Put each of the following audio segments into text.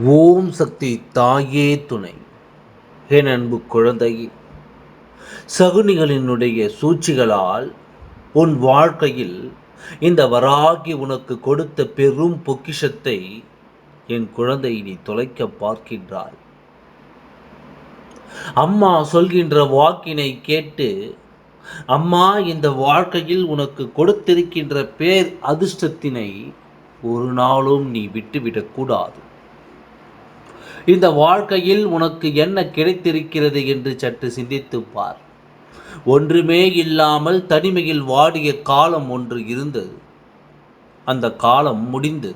ஓம் சக்தி தாயே துணை. என் அன்பு குழந்தையே சகுனிகளினுடைய சூழ்ச்சிகளால் உன் வாழ்க்கையில் இந்த வராகி உனக்கு கொடுத்த பெரும் பொக்கிஷத்தை என் குழந்தை நீ தொலைக்க பார்க்கின்றாய். அம்மா சொல்கின்ற வாக்கினை கேட்டு அம்மா இந்த வாழ்க்கையில் உனக்கு கொடுத்திருக்கின்ற பேர் அதிர்ஷ்டத்தினை ஒரு நாளும் நீ விட்டுவிடக்கூடாது இந்த வாழ்க்கையில் உனக்கு என்ன கிடைத்திருக்கிறது என்று சற்று சிந்தித்து பார். ஒன்றுமே இல்லாமல் தனிமையில் வாடிய காலம் ஒன்று இருந்தது. அந்த காலம் முடிந்தது.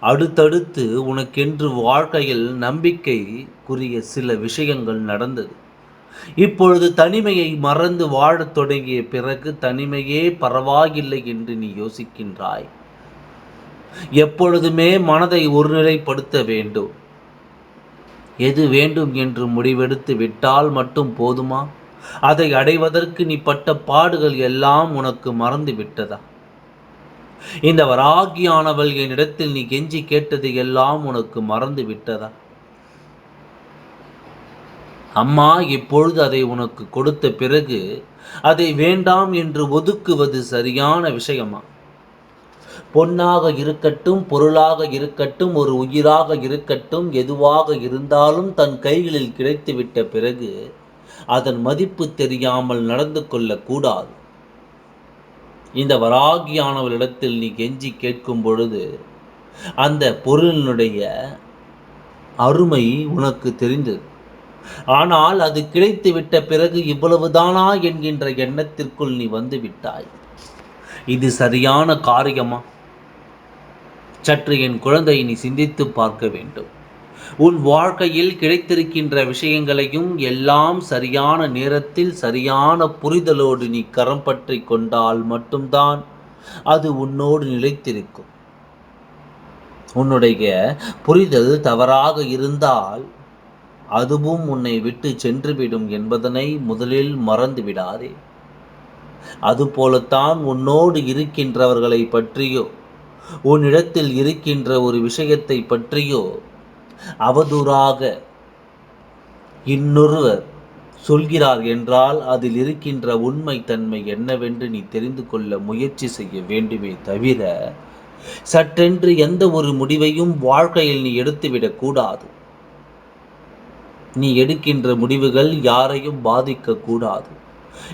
அடுத்தடுத்து உனக்கென்று வாழ்க்கையில் நம்பிக்கைக்குரிய சில விஷயங்கள் நடந்தது. இப்பொழுது தனிமையை மறந்து வாழத் தொடங்கிய பிறகு தனிமையே பரவாயில்லை என்று நீ யோசிக்கின்றாய். எப்பொழுதுமே மனதை ஒருநிலைப்படுத்த வேண்டும். எது வேண்டும் என்று முடிவெடுத்து விட்டால் மட்டும் போதுமா? அதை அடைவதற்கு நீ பட்ட பாடுகள் எல்லாம் உனக்கு மறந்து விட்டதா? இந்த வராகியானவள் என்னிடத்தில் நீ கெஞ்சி கேட்டது எல்லாம் உனக்கு மறந்து விட்டதா? அம்மா இப்பொழுது அதை உனக்கு கொடுத்த பிறகு அதை வேண்டாம் என்று ஒதுக்குவது சரியான விஷயமா? பொன்னாக இருக்கட்டும் பொருளாக இருக்கட்டும் ஒரு உயிராக இருக்கட்டும் எதுவாக இருந்தாலும் தன் கைகளில் கிடைத்துவிட்ட பிறகு அதன் மதிப்பு தெரியாமல் நடந்து கொள்ளக்கூடாது. இந்த வராகியானவரிடத்தில் நீ கெஞ்சி கேட்கும் பொழுது அந்த பொருளினுடைய அருமை உனக்கு தெரிந்தது. ஆனால் அது கிடைத்துவிட்ட பிறகு இவ்வளவுதானா என்கின்ற எண்ணத்திற்குள் நீ வந்து விட்டாய். இது சரியான காரியமா? சற்று என் குழந்தை நீ சிந்தித்து பார்க்க வேண்டும். உன் வாழ்க்கையில் கிடைத்திருக்கின்ற விஷயங்களையும் எல்லாம் சரியான நேரத்தில் சரியான புரிதலோடு நீ கரம் பற்றி கொண்டால் மட்டும்தான் அது உன்னோடு நிலைத்திருக்கும். உன்னுடைய புரிதல் தவறாக இருந்தால் அதுவும் உன்னை விட்டு சென்றுவிடும் என்பதனை முதலில் மறந்து விடாதே அதுபோலத்தான் உன்னோடு இருக்கின்றவர்களை பற்றியோ உன்னிடத்தில் இருக்கின்ற ஒரு விஷயத்தை பற்றியோ அவதூறாக இன்னொருவர் சொல்கிறார் என்றால் அதில் இருக்கின்ற உண்மை தன்மை என்னவென்று நீ தெரிந்து கொள்ள முயற்சி செய்ய வேண்டுமே தவிர சற்றென்று எந்த ஒரு முடிவையும் வாழ்க்கையில் நீ எடுத்துவிடக் கூடாது. நீ எடுக்கின்ற முடிவுகள் யாரையும் பாதிக்கக்கூடாது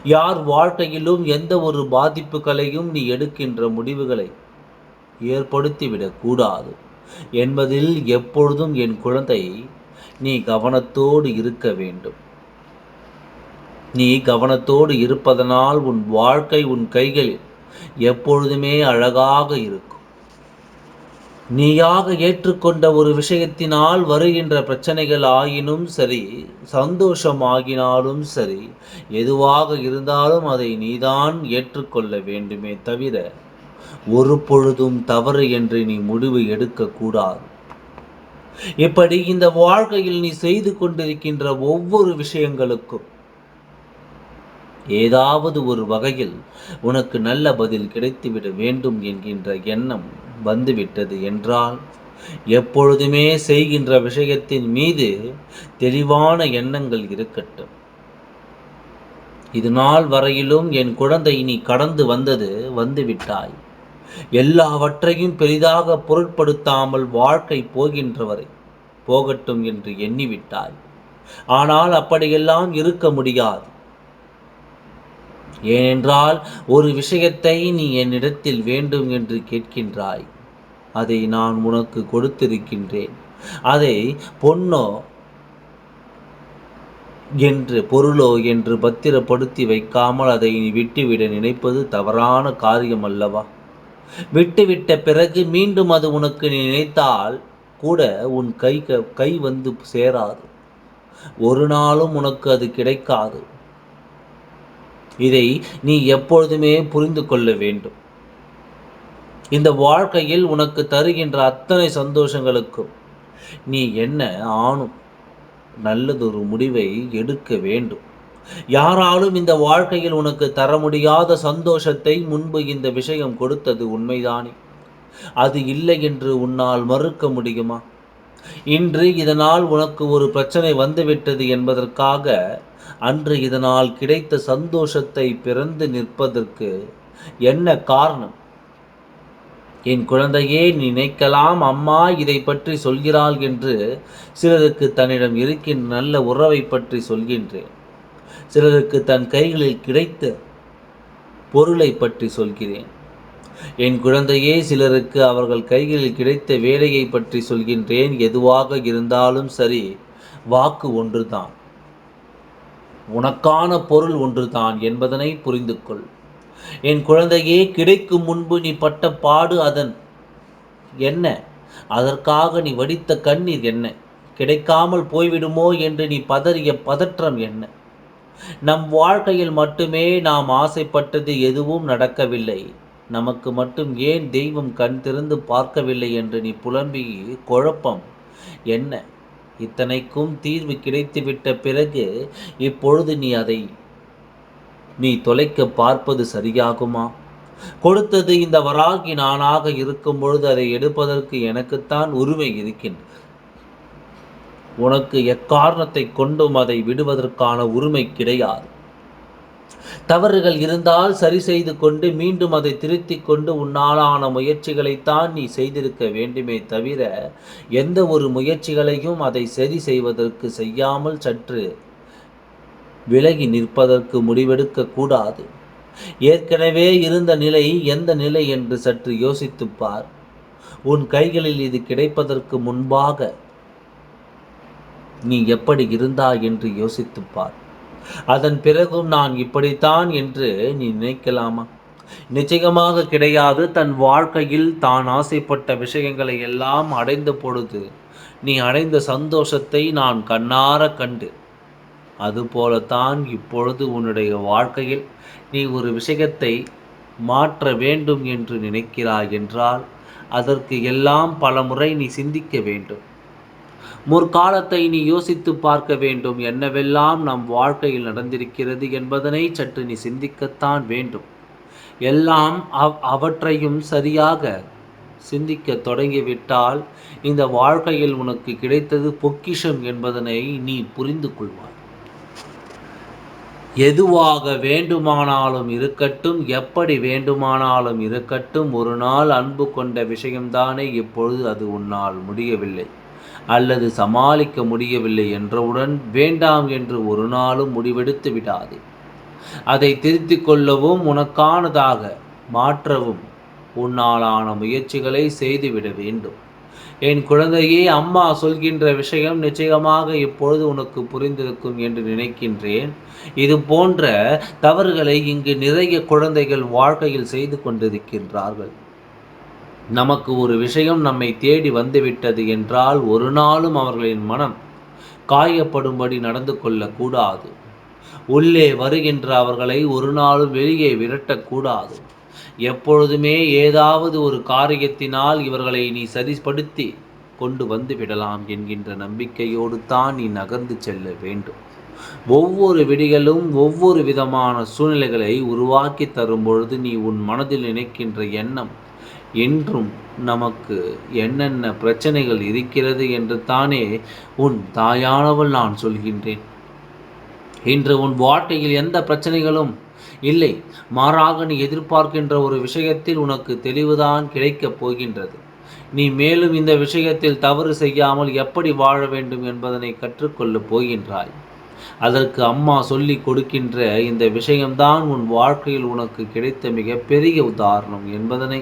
யார் வாழ்க்கையிலும் எந்த ஒரு பாதிப்புகளையும் நீ எடுக்கின்ற முடிவுகளை ஏற்படுத்திவிடக்கூடாது என்பதில் எப்பொழுதும் என் குழந்தை நீ கவனத்தோடு இருக்க வேண்டும். நீ கவனத்தோடு இருப்பதனால் உன் வாழ்க்கை உன் கைகளில் எப்பொழுதுமே அழகாக இருக்கும். நீயாக ஏற்றுக்கொண்ட ஒரு விஷயத்தினால் வருகின்ற பிரச்சனைகள் ஆயினும் சரி சந்தோஷம் ஆகினாலும் சரி எதுவாக இருந்தாலும் அதை நீதான் ஏற்றுக்கொள்ள வேண்டுமே தவிர ஒரு பொழுதும் தவறு என்று நீ முடிவு எடுக்கக்கூடாது. இப்படி இந்த வாழ்க்கையில் நீ செய்து கொண்டிருக்கின்ற ஒவ்வொரு விஷயங்களுக்கும் ஏதாவது ஒரு வகையில் உனக்கு நல்ல பதில் கிடைத்துவிட வேண்டும் என்கின்ற எண்ணம் வந்துவிட்டது என்றால் எப்பொழுதுமே செய்கின்ற விஷயத்தின் மீது தெளிவான எண்ணங்கள் இருக்கட்டும். இது நாள் வரையிலும் என் குழந்தை நீ கடந்து வந்தது வந்துவிட்டாய். எல்லாவற்றையும் பெரிதாக பொருட்படுத்தாமல் வாழ்க்கை போகின்றவரை போகட்டும் என்று எண்ணிவிட்டாய். ஆனால் அப்படியெல்லாம் இருக்க முடியாது. ஏனென்றால் ஒரு விஷயத்தை நீ என்னிடத்தில் வேண்டும் என்று கேட்கின்றாய். அதை நான் உனக்கு கொடுத்திருக்கின்றேன். அதை பொன்னோ என்று பொருளோ என்று பத்திரப்படுத்தி வைக்காமல் அதை நீ விட்டுவிட நினைப்பது தவறான காரியம் அல்லவா? விட்டுவிட்ட பிறகு மீண்டும் அது உனக்கு நினைத்தால் கூட உன் கை கை வந்து சேராது. ஒரு நாளும் உனக்கு அது கிடைக்காது. இதை நீ எப்பொழுதுமே புரிந்து கொள்ள வேண்டும். இந்த வாழ்க்கையில் உனக்கு தருகின்ற அத்தனை சந்தோஷங்களுக்கும் நீ என்ன ஆணும்? நல்லதொரு முடிவை எடுக்க வேண்டும். யாராலும் இந்த வாழ்க்கையில் உனக்கு தர முடியாத சந்தோஷத்தை முன்பு இந்த விஷயம் கொடுத்தது உண்மைதானே? அது இல்லை என்று உன்னால் மறுக்க முடியுமா? இன்று இதனால் உனக்கு ஒரு பிரச்சனை வந்துவிட்டது என்பதற்காக அன்று இதனால் கிடைத்த சந்தோஷத்தை பிறந்து நிற்பதற்கு என்ன காரணம்? என் குழந்தையே நினைக்கலாம் அம்மா இதை பற்றி சொல்கிறாள் என்று சிலருக்கு தன்னிடம் இருக்கின்ற நல்ல உறவை பற்றி சொல்கின்றேன். சிலருக்கு தன் கைகளில் கிடைத்த பொருளை பற்றி சொல்கிறேன். என் குழந்தையே சிலருக்கு அவர்கள் கைகளில் கிடைத்த வேலையை பற்றி சொல்கின்றேன். எதுவாக இருந்தாலும் சரி வாக்கு ஒன்றுதான். உனக்கான பொருள் ஒன்றுதான் என்பதனை புரிந்து கொள் என் குழந்தையே கிடைக்கும் முன்பு நீ பட்ட பாடு அதன் என்ன? அதற்காக நீ வடித்த கண்ணீர் என்ன? கிடைக்காமல் போய்விடுமோ என்று நீ பதறிய பதற்றம் என்ன? நம் வாழ்க்கையில் மட்டுமே நாம் ஆசைப்பட்டது எதுவும் நடக்கவில்லை. நமக்கு மட்டும் ஏன் தெய்வம் கண் திறந்து பார்க்கவில்லை என்று நீ புலம்பி குழப்பம் என்ன? இத்தனைக்கும் தீர்வு கிடைத்துவிட்ட பிறகு இப்பொழுது நீ அதை நீ தொலைக்க பார்ப்பது சரியாகுமா? கொடுத்தது இந்த வராகி நானாக இருக்கும் பொழுது அதை எடுப்பதற்கு எனக்குத்தான் உரிமை இருக்கின்றது உனக்கு எக்காரணத்தை கொண்டும் அதை விடுவதற்கான உரிமை கிடையாது. தவறுகள் இருந்தால் சரி செய்து கொண்டு மீண்டும் அதை திருத்தி கொண்டு உன்னாலான முயற்சிகளைத்தான் நீ செய்திருக்க வேண்டுமே தவிர எந்த ஒரு முயற்சிகளையும் அதை சரி செய்வதற்கு செய்யாமல் சற்று விலகி நிற்பதற்கு முடிவெடுக்க கூடாது. ஏற்கனவே இருந்த நிலை எந்த நிலை என்று சற்று யோசித்துப்பார் உன் கைகளில் இது கிடைப்பதற்கு முன்பாக நீ எப்படி இருந்தாய் என்று யோசித்துப்பார். அதன் பிறகும் நான் இப்படித்தான் என்று நீ நினைக்கலாமா? நிச்சயமாக கிடையாது. தன் வாழ்க்கையில் தான் ஆசைப்பட்ட விஷயங்களை எல்லாம் அடைந்த பொழுது நீ அடைந்த சந்தோஷத்தை நான் கண்ணார கண்டு. அதுபோலத்தான் இப்பொழுது உன்னுடைய வாழ்க்கையில் நீ ஒரு விஷயத்தை மாற்ற வேண்டும் என்று நினைக்கிறாய் என்றால் அதற்கு எல்லாம் பல முறை நீ சிந்திக்க வேண்டும். முற்காலத்தை நீ யோசித்து பார்க்க வேண்டும். என்னவெல்லாம் நம் வாழ்க்கையில் நடந்திருக்கிறது என்பதனை சற்று நீ சிந்திக்கத்தான் வேண்டும். எல்லாம் அவ் அவற்றையும் சரியாக சிந்திக்க தொடங்கிவிட்டால் இந்த வாழ்க்கையில் உனக்கு கிடைத்தது பொக்கிஷம் என்பதனை நீ புரிந்து கொள்வாய். எதுவாக வேண்டுமானாலும் இருக்கட்டும் எப்படி வேண்டுமானாலும் இருக்கட்டும் ஒரு நாள் அன்பு கொண்ட விஷயம்தானே இப்பொழுது அது உன்னால் முடியவில்லை. அல்லது சமாளிக்க முடியவில்லை என்றவுடன் வேண்டாம் என்று ஒரு நாளும் முடிவெடுத்து விடாதே. அதை திருத்திக் கொள்ளவும் உனக்கானதாக மாற்றவும் உன்னாலான முயற்சிகளை செய்துவிட வேண்டும். என் குழந்தையே அம்மா சொல்கின்ற விஷயம் நிச்சயமாக இப்பொழுது உனக்கு புரிந்திருக்கும் என்று நினைக்கின்றேன். இது போன்ற தவறுகளை இங்கு நிறைய குழந்தைகள் வாழ்க்கையில் செய்து கொண்டிருக்கின்றார்கள். நமக்கு ஒரு விஷயம் நம்மை தேடி வந்துவிட்டது என்றால் ஒரு நாளும் அவர்களின் மனம் காயப்படும்படி நடந்து கொள்ளக்கூடாது. உள்ளே வருகின்ற அவர்களை ஒரு நாளும் வெளியே விரட்டக்கூடாது. எப்பொழுதுமே ஏதாவது ஒரு காரியத்தினால் இவர்களை நீ சரிப்படுத்தி கொண்டு வந்து விடலாம் என்கின்ற நம்பிக்கையோடு தான் நீ நகர்ந்து செல்ல வேண்டும். ஒவ்வொரு விடிகளும் ஒவ்வொரு விதமான சூழ்நிலைகளை உருவாக்கி தரும் பொழுது நீ உன் மனதில் நினைக்கின்ற எண்ணம் என்றும் நமக்கு என்னென்ன பிரச்சனைகள் இருக்கிறது என்று தானே உன் தாயானவள் நான் சொல்கின்றேன். இன்று உன் வாழ்க்கையில் எந்த பிரச்சனைகளும் இல்லை. மாறாக நீ எதிர்பார்க்கின்ற ஒரு விஷயத்தில் உனக்கு தெளிவுதான் கிடைக்கப் போகின்றது. நீ மேலும் இந்த விஷயத்தில் தவறு செய்யாமல் எப்படி வாழ வேண்டும் என்பதனை கற்றுக்கொள்ளப் போகின்றாய். அதற்கு அம்மா சொல்லி கொடுக்கின்ற இந்த விஷயம்தான் உன் வாழ்க்கையில் உனக்கு கிடைத்த மிகப்பெரிய உதாரணம் என்பதனை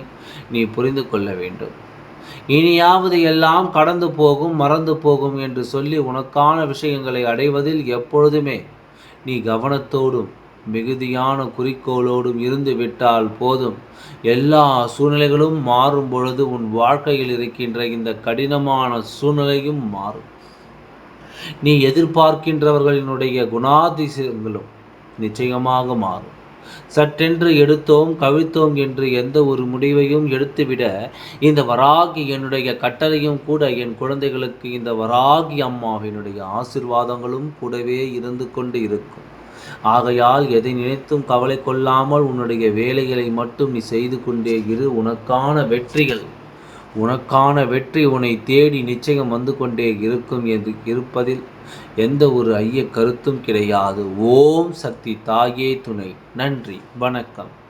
நீ புரிந்து கொள்ள வேண்டும். இனியாவது எல்லாம் கடந்து போகும் மறந்து போகும் என்று சொல்லி உனக்கான விஷயங்களை அடைவதில் எப்பொழுதுமே நீ கவனத்தோடும் மிகுதியான குறிக்கோளோடும் இருந்து விட்டால் போதும். எல்லா சூழ்நிலைகளும் மாறும் பொழுது உன் வாழ்க்கையில் இருக்கின்ற இந்த கடினமான சூழ்நிலையும் மாறும். நீ எதிர்பார்க்கின்றவர்களினுடைய குணாதிசயங்களும் நிச்சயமாக மாறும். சட்டென்று எடுத்தோம் கவிழ்த்தோம் என்று எந்த ஒரு முடிவையும் எடுத்துவிட இந்த வராகி என்னுடைய கட்டளையும் கூட என் குழந்தைகளுக்கு இந்த வராகி அம்மாவினுடைய ஆசிர்வாதங்களும் கூடவே இருந்து கொண்டு இருக்கும். ஆகையால் எதை நினைத்தும் கவலை கொள்ளாமல் உன்னுடைய வேலைகளை மட்டும் நீ செய்து கொண்டே இரு. உனக்கான வெற்றிகள் உனக்கான வெற்றி உன்னை தேடி நிச்சயம் வந்து கொண்டே இருக்கும் என்று இருப்பதில் எந்த ஒரு ஐய கருத்தும் கிடையாது. ஓம் சக்தி தாயே துணை. நன்றி. வணக்கம்.